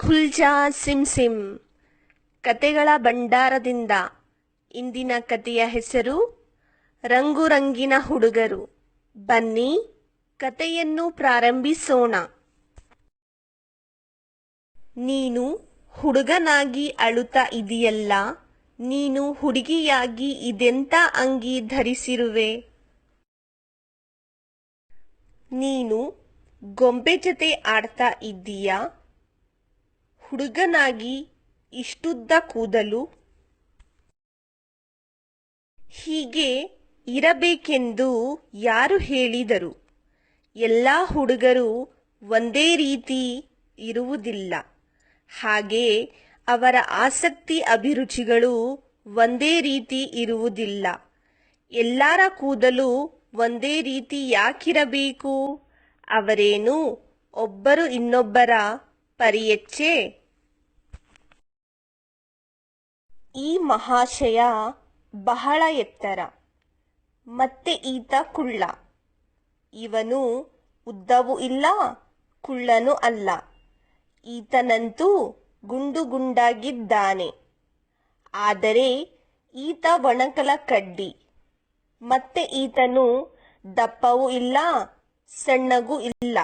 ಖುಲ್ಜಾ sim sim. ಕತೆಗಳ ಭಂಡಾರದಿಂದ ಇಂದಿನ ಕತೆಯ ಹೆಸರು ರಂಗು ರಂಗಿನ ಹುಡುಗರು. ಬನ್ನಿ ಕತೆಯನ್ನು ಪ್ರಾರಂಭಿಸೋಣ. ನೀನು ಹುಡುಗನಾಗಿ ಅಳುತ್ತಾ ಇದೆಯಲ್ಲ, ನೀನು ಹುಡುಗಿಯಾಗಿ ಇದೆಂತ ಅಂಗಿ ಧರಿಸಿರುವೆ? ನೀನು ಗೊಂಬೆ ಜೊತೆ ಆಡ್ತಾ ಇದ್ದೀಯಾ? ಹುಡುಗನಾಗಿ ಇಷ್ಟುದ್ದ ಕೂದಲು ಹೀಗೆ ಇರಬೇಕೆಂದು ಯಾರು ಹೇಳಿದರು. ಎಲ್ಲ ಹುಡುಗರು ಒಂದೇ ರೀತಿ ಇರುವುದಿಲ್ಲ. ಹಾಗೆ ಅವರ ಆಸಕ್ತಿ ಅಭಿರುಚಿಗಳು ಒಂದೇ ರೀತಿ ಇರುವುದಿಲ್ಲ. ಎಲ್ಲರ ಕೂದಲು ಒಂದೇ ರೀತಿ ಯಾಕಿರಬೇಕು? ಅವರೇನು ಒಬ್ಬರು ಇನ್ನೊಬ್ಬರ ಪರಿಯಚ್ಚೆ? ಈ ಮಹಾಶಯ ಬಹಳ ಎತ್ತರ, ಮತ್ತೆ ಈತ ಕುಳ್ಳ. ಇವನು ಉದ್ದವೂ ಇಲ್ಲ, ಕುಳ್ಳನೂ ಅಲ್ಲ. ಈತನಂತೂ ಗುಂಡು ಗುಂಡಾಗಿದ್ದಾನೆ. ಆದರೆ ಈತ ಒಣಕಲ ಕಡ್ಡಿ, ಮತ್ತೆ ಈತನು ದಪ್ಪವೂ ಇಲ್ಲ, ಸಣ್ಣಗೂ ಇಲ್ಲ.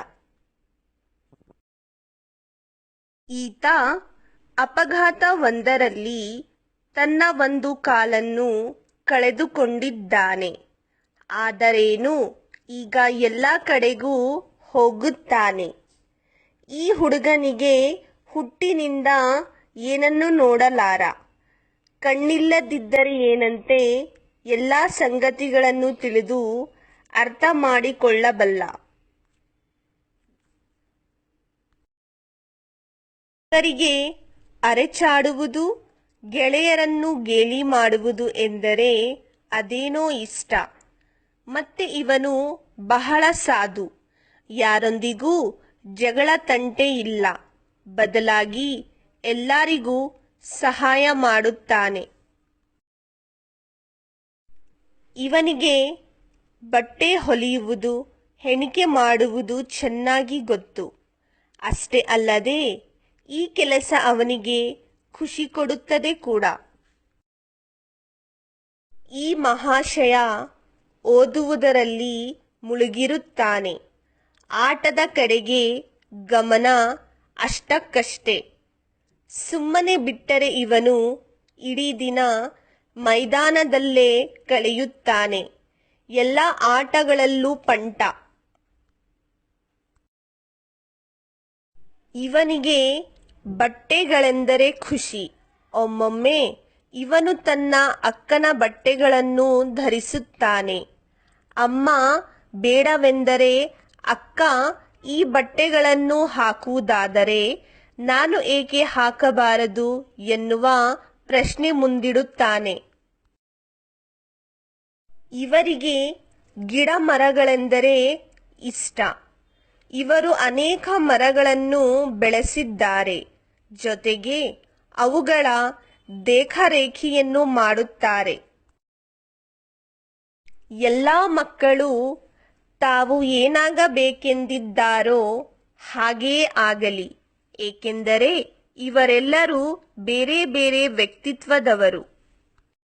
ಈತ ಅಪಘಾತ ಒಂದರಲ್ಲಿ ತನ್ನ ಒಂದು ಕಾಲನ್ನು ಕಳೆದುಕೊಂಡಿದ್ದಾನೆ. ಆದರೇನು ಈಗ ಎಲ್ಲ ಕಡೆಗೂ ಹೋಗುತ್ತಾನೆ. ಈ ಹುಡುಗನಿಗೆ ಹುಟ್ಟಿನಿಂದ ಏನನ್ನು ನೋಡಲಾರ? ಕಣ್ಣಿಲ್ಲದಿದ್ದರೆ ಏನಂತೆ ಎಲ್ಲ ಸಂಗತಿಗಳನ್ನು ತಿಳಿದು ಅರ್ಥ ಮಾಡಿಕೊಳ್ಳಬಲ್ಲ. ಅರೆಚಾಡುವುದು ಗೆಳೆಯರನ್ನು ಗೇಲಿ ಮಾಡುವುದು ಎಂದರೆ ಅದೇನೋ ಇಷ್ಟ. ಮತ್ತೆ ಇವನು ಬಹಳ ಸಾಧು. ಯಾರೊಂದಿಗೂ ಜಗಳ ತಂಟೆ ಇಲ್ಲ. ಬದಲಾಗಿ ಎಲ್ಲರಿಗೂ ಸಹಾಯ ಮಾಡುತ್ತಾನೆ. ಇವನಿಗೆ ಬಟ್ಟೆ ಹೊಲಿಯುವುದು, ಹೆಣಿಕೆ ಮಾಡುವುದು ಚೆನ್ನಾಗಿ ಗೊತ್ತು. ಅಷ್ಟೇ ಅಲ್ಲದೆ ಈ ಕೆಲಸ ಅವನಿಗೆ ಖುಷಿ ಕೊಡುತ್ತದೆ ಕೂಡ. ಈ ಮಹಾಶಯ ಓದುವುದರಲ್ಲಿ ಮುಳುಗಿರುತ್ತಾನೆ. ಆಟದ ಕಡೆಗೆ ಗಮನ ಅಷ್ಟಕ್ಕಷ್ಟೇ. ಸುಮ್ಮನೆ ಬಿಟ್ಟರೆ ಇವನು ಇಡೀ ದಿನ ಮೈದಾನದಲ್ಲೇ ಕಳೆಯುತ್ತಾನೆ. ಎಲ್ಲ ಆಟಗಳಲ್ಲೂ ಪಂಟ. ಇವನಿಗೆ ಬಟ್ಟೆಗಳೆಂದರೆ ಖುಷಿ. ಒಮ್ಮೊಮ್ಮೆ ಇವನು ತನ್ನ ಅಕ್ಕನ ಬಟ್ಟೆಗಳನ್ನು ಧರಿಸುತ್ತಾನೆ. ಅಮ್ಮ, ಬೇಡವೆಂದರೆ ಅಕ್ಕ ಈ ಬಟ್ಟೆಗಳನ್ನು ಹಾಕುವುದಾದರೆ ನಾನು ಏಕೆ ಹಾಕಬಾರದು ಎನ್ನುವ ಪ್ರಶ್ನೆ ಮುಂದಿಡುತ್ತಾನೆ. ಇವರಿಗೆ ಗಿಡ ಮರಗಳೆಂದರೆ ಇಷ್ಟ. ಇವರು ಅನೇಕ ಮರಗಳನ್ನು ಬೆಳೆಸಿದ್ದಾರೆ. ಜೊತೆಗೆ ಅವುಗಳ ದೇಖರೇಖಿಯನ್ನು ಮಾಡುತ್ತಾರೆ. ಎಲ್ಲ ಮಕ್ಕಳು ತಾವು ಏನಾಗಬೇಕೆಂದಿದ್ದಾರೋ ಹಾಗೇ ಆಗಲಿ. ಏಕೆಂದರೆ ಇವರೆಲ್ಲರೂ ಬೇರೆ ಬೇರೆ ವ್ಯಕ್ತಿತ್ವದವರು.